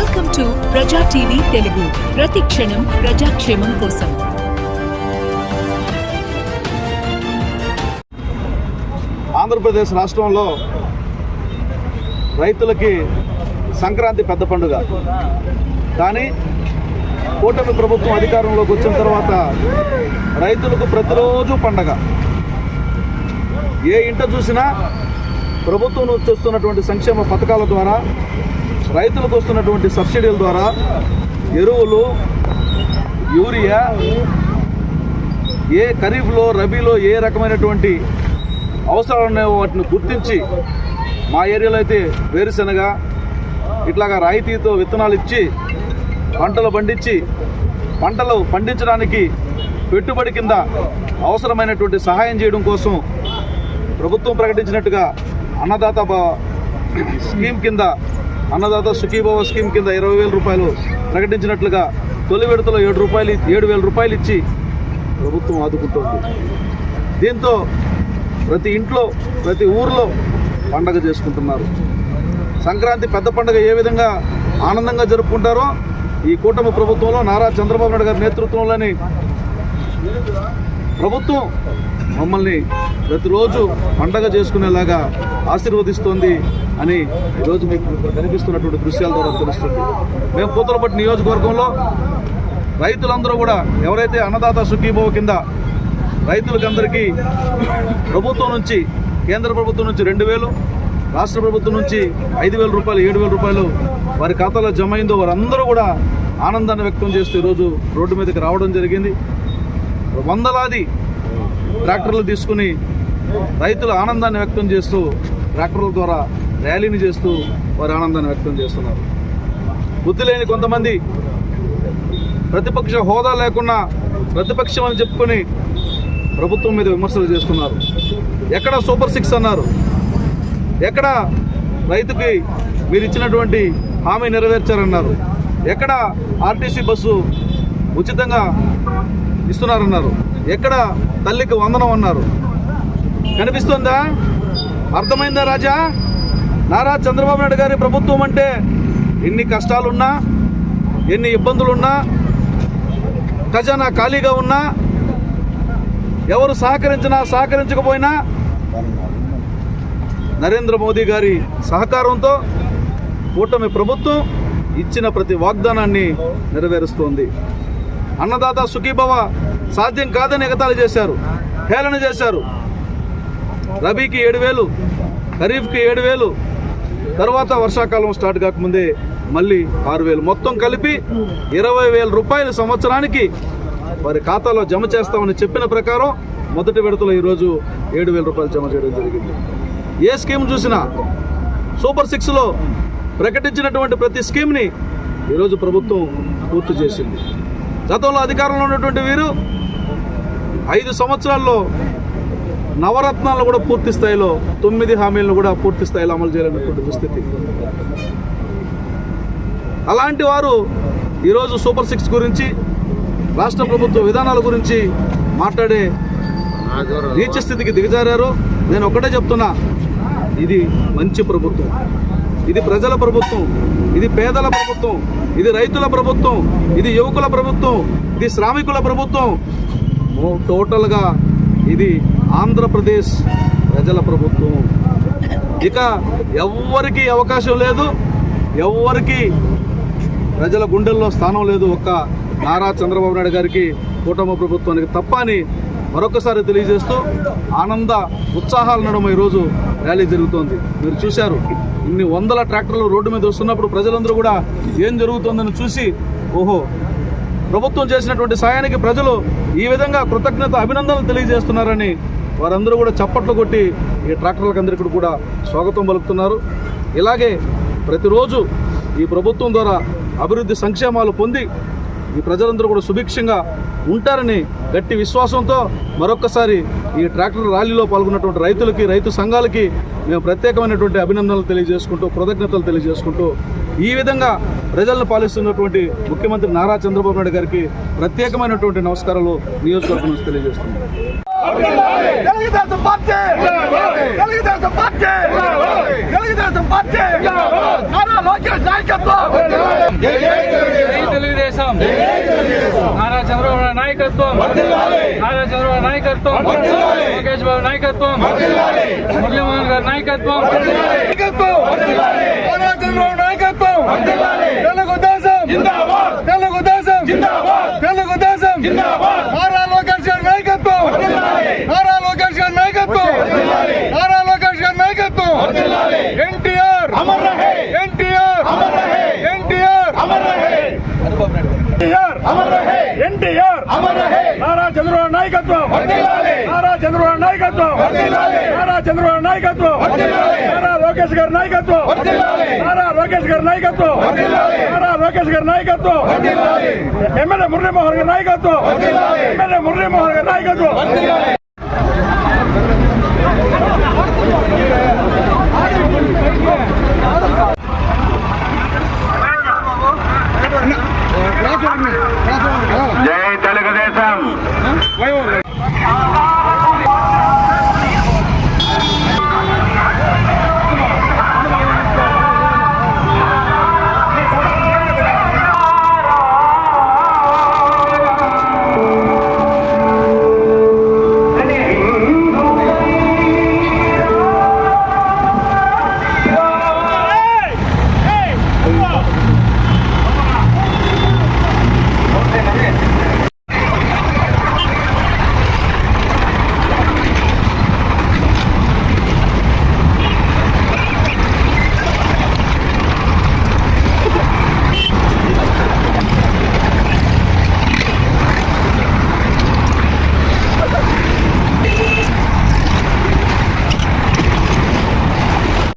Welcome to Praja TV Telugu ప్రతి క్షణం ప్రజాక్షేమం కోసం ఆంధ్రప్రదేశ్ రాష్ట్రంలో రైతులకి సంక్రాంతి పెద్ద పండుగ. కానీ కూటమి ప్రభుత్వం అధికారంలోకి వచ్చిన తర్వాత రైతులకు ప్రతిరోజు పండగ. ఏ ఇంట చూసినా ప్రభుత్వం చేస్తున్నటువంటి సంక్షేమ పథకాల ద్వారా రైతులకు వస్తున్నటువంటి సబ్సిడీల ద్వారా ఎరువులు యూరియా ఏ ఖరీఫ్లో రబీలో ఏ రకమైనటువంటి అవసరాలు ఉన్నాయో వాటిని గుర్తించి మా ఏరియాలో అయితే వేరుశనగ ఇట్లాగా రాయితీతో విత్తనాలు ఇచ్చి పంటలు పండించి పంటలు పండించడానికి పెట్టుబడి కింద అవసరమైనటువంటి సహాయం చేయడం కోసం ప్రభుత్వం ప్రకటించినట్టుగా అన్నదాత స్కీమ్ కింద అన్నదాత సుఖీభవ స్కీమ్ కింద ఇరవై వేల రూపాయలు ప్రకటించినట్లుగా తొలి విడతలో ఏడు రూపాయలు ఏడు వేల రూపాయలు ఇచ్చి ప్రభుత్వం ఆదుకుంటుంది. దీంతో ప్రతి ఇంట్లో ప్రతి ఊర్లో పండగ చేసుకుంటున్నారు. సంక్రాంతి పెద్ద పండుగ ఏ విధంగా ఆనందంగా జరుపుకుంటారో ఈ కూటమి ప్రభుత్వంలో నారా చంద్రబాబు నాయుడు గారి నేతృత్వంలోని ప్రభుత్వం మమ్మల్ని ప్రతిరోజు పండగ చేసుకునేలాగా ఆశీర్వదిస్తోంది అని ఈరోజు మీకు కనిపిస్తున్నటువంటి దృశ్యాల ద్వారా తెలుస్తుంది. మేము పూతలపట్టు నియోజకవర్గంలో రైతులందరూ కూడా ఎవరైతే అన్నదాత సుఖీభవ కింద రైతులకందరికీ ప్రభుత్వం నుంచి కేంద్ర ప్రభుత్వం నుంచి రెండు వేలు రాష్ట్ర ప్రభుత్వం నుంచి ఐదు వేల రూపాయలు ఏడు వేల రూపాయలు వారి ఖాతాలో జమ అయిందో వారందరూ కూడా ఆనందాన్ని వ్యక్తం చేస్తూ ఈరోజు రోడ్డు మీదకి రావడం జరిగింది. వందలాది ట్రాక్టర్లు తీసుకుని రైతుల ఆనందాన్ని వ్యక్తం చేస్తూ ట్రాక్టర్ల ద్వారా ర్యాలీని చేస్తూ వారి ఆనందాన్ని వ్యక్తం చేస్తున్నారు. బుద్ధి లేని కొంతమంది ప్రతిపక్ష హోదా లేకున్నా ప్రతిపక్షం అని చెప్పుకొని ప్రభుత్వం మీద విమర్శలు చేస్తున్నారు. ఎక్కడ సూపర్ సిక్స్ అన్నారు? ఎక్కడ రైతుకి మీరు ఇచ్చినటువంటి హామీ నెరవేర్చారన్నారు? ఎక్కడ ఆర్టీసీ బస్సు ఉచితంగా ఇస్తున్నారన్నారు. ఎక్కడ తల్లికి వందనం అన్నారు. కనిపిస్తుందా? అర్థమైందా రాజా? నారా చంద్రబాబు నాయుడు గారి ప్రభుత్వం అంటే ఎన్ని కష్టాలున్నా ఎన్ని ఇబ్బందులున్నా ఖజానా ఖాళీగా ఉన్నా ఎవరు సహకరించినా సహకరించకపోయినా నరేంద్ర మోదీ గారి సహకారంతో కూటమి ప్రభుత్వం ఇచ్చిన ప్రతి వాగ్దానాన్ని నెరవేరుస్తోంది. అన్నదాత సుఖీభవ సాధ్యం కాదని ఎగతాళి చేశారు హేళన చేశారు. రబీకి ఏడు వేలు ఖరీఫ్కి ఏడు వేలు తర్వాత వర్షాకాలం స్టార్ట్ కాకముందే మళ్ళీ ఆరు వేలు. మొత్తం కలిపి ఇరవై వేల రూపాయలు సంవత్సరానికి వారి ఖాతాలో జమ చేస్తామని చెప్పిన ప్రకారం మొదటి విడతలో ఈరోజు ఏడు వేల రూపాయలు జమ చేయడం జరిగింది. ఏ స్కీమ్ చూసినా సూపర్ సిక్స్లో ప్రకటించినటువంటి ప్రతి స్కీమ్ని ఈరోజు ప్రభుత్వం పూర్తి చేసింది. గతంలో అధికారంలో ఉన్నటువంటి వీరు ఐదు సంవత్సరాల్లో నవరత్నాలను కూడా పూర్తి స్థాయిలో తొమ్మిది హామీలను కూడా పూర్తి స్థాయిలో అమలు చేయలేనటువంటి దుస్థితి అలాంటి వారు ఈరోజు సూపర్ సిక్స్ గురించి రాష్ట్ర ప్రభుత్వ విధానాల గురించి మాట్లాడే నీచ స్థితికి దిగజారారు. నేను ఒకటే చెప్తున్నా ఇది మంచి ప్రభుత్వం. ఇది ప్రజల ప్రభుత్వం ఇది పేదల ప్రభుత్వం. ఇది రైతుల ప్రభుత్వం ఇది యువకుల ప్రభుత్వం ఇది శ్రామికుల ప్రభుత్వం. టోటల్గా ఇది ఆంధ్రప్రదేశ్ ప్రజల ప్రభుత్వం. ఇక ఎవరికి అవకాశం లేదు ఎవరికి ప్రజల గుండెల్లో స్థానం లేదు ఒక్క నారా చంద్రబాబు నాయుడు గారికి కూటమి ప్రభుత్వానికి తప్ప అని మరొకసారి తెలియజేస్తూ ఆనంద ఉత్సాహాల నడుమ ఈరోజు. ర్యాలీ జరుగుతోంది. మీరు చూశారు ఇన్ని వందల ట్రాక్టర్లు రోడ్డు మీద వస్తున్నప్పుడు ప్రజలందరూ కూడా ఏం జరుగుతుందని చూసి ఓహో ప్రభుత్వం చేసినటువంటి సాయానికి ప్రజలు ఈ విధంగా కృతజ్ఞత అభినందనలు తెలియజేస్తున్నారని వారందరూ కూడా చప్పట్లు కొట్టి ఈ ట్రాక్టర్లకు అందరికీ కూడా స్వాగతం పలుకుతున్నారు. ఇలాగే ప్రతిరోజు ఈ ప్రభుత్వం ద్వారా అభివృద్ధి సంక్షేమాలు పొంది ఈ ప్రజలందరూ కూడా సుభిక్షంగా ఉంటారని గట్టి విశ్వాసంతో మరొక్కసారి ఈ ట్రాక్టర్ ర్యాలీలో పాల్గొన్నటువంటి రైతులకి రైతు సంఘాలకి మేము ప్రత్యేకమైనటువంటి అభినందనలు తెలియజేసుకుంటూ కృతజ్ఞతలు తెలియజేసుకుంటూ ఈ విధంగా ప్రజలను పాలిస్తున్నటువంటి ముఖ్యమంత్రి నారా చంద్రబాబు నాయుడు గారికి ప్రత్యేకమైనటువంటి నమస్కారాలు నియోజకవర్గం నుంచి తెలియజేస్తున్నాం. Telugu Desam party Telugu Desam party Telugu Desam party Nara Lokesh నాయకత్వం తెలుగుదేశం నారా చంద్రబాబు నాయకత్వం నారా చంద్రబాబు నాయకత్వం లోకేష్ బాబు నాయకత్వం మురళీమోహన్ గారి నాయకత్వం నాయకత్వం. నారా చంద్రబాబు నాయకత్వం. నారా లోకేష్ గారి నాయకత్వం. నారా లోకేష్ గారి నాయకత్వం. నారా లోకేష్ గారి నాయకత్వం. ఎమ్మెల్యే మురళీమోహన్ గారి నాయకత్వం. ఎమ్మెల్యే మురళీమోహన్ గారి నాయకత్వం. జై తెలుగుదేశం.